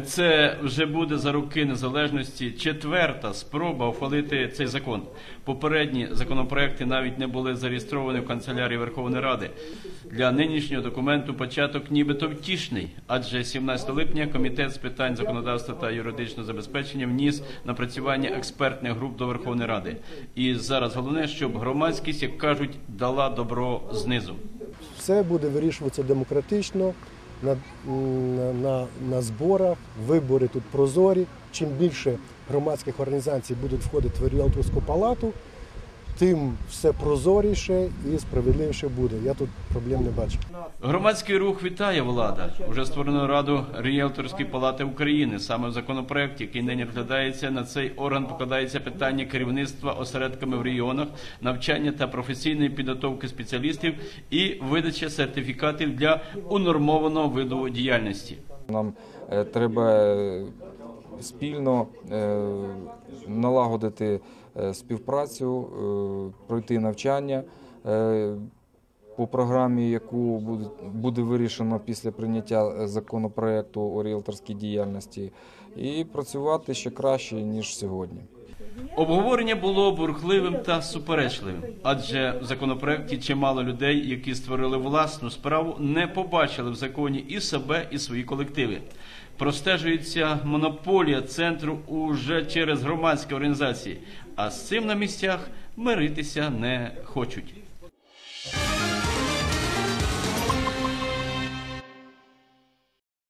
Це вже буде за роки незалежності четверта спроба ухвалити цей закон. Попередні законопроекти навіть не були зареєстровані в канцелярії Верховної Ради. Для нинішнього документу початок нібито втішний, адже 17 липня комітет з питань законодавства та юридичного забезпечення вніс напрацювання експертних груп до Верховної Ради. І зараз головне, щоб громадськість, як кажуть, дала добро знизу. Все буде вирішуватися демократично, на, на, на, зборах, вибори тут прозорі. Чим більше громадських організацій будуть входити в ріелторську палату, тим все прозоріше і справедливіше буде. Я тут проблем не бачу. Громадський рух вітає влада. Уже створено раду ріелторської палати України. Саме в законопроекті, який нині розглядається, на цей орган покладається питання керівництва осередками в регіонах, навчання та професійної підготовки спеціалістів і видача сертифікатів для унормованого виду діяльності. Нам е, треба спільно е, налагодити е, співпрацю, е, пройти навчання по програмі, яку буде, буде вирішено після прийняття законопроекту у ріелторській діяльності, і працювати ще краще ніж сьогодні. Обговорення було бурхливим та суперечливим, адже в законопроекті чимало людей, які створили власну справу, не побачили в законі і себе, і свої колективи. Простежується монополія центру уже через громадські організації, а з цим на місцях миритися не хочуть.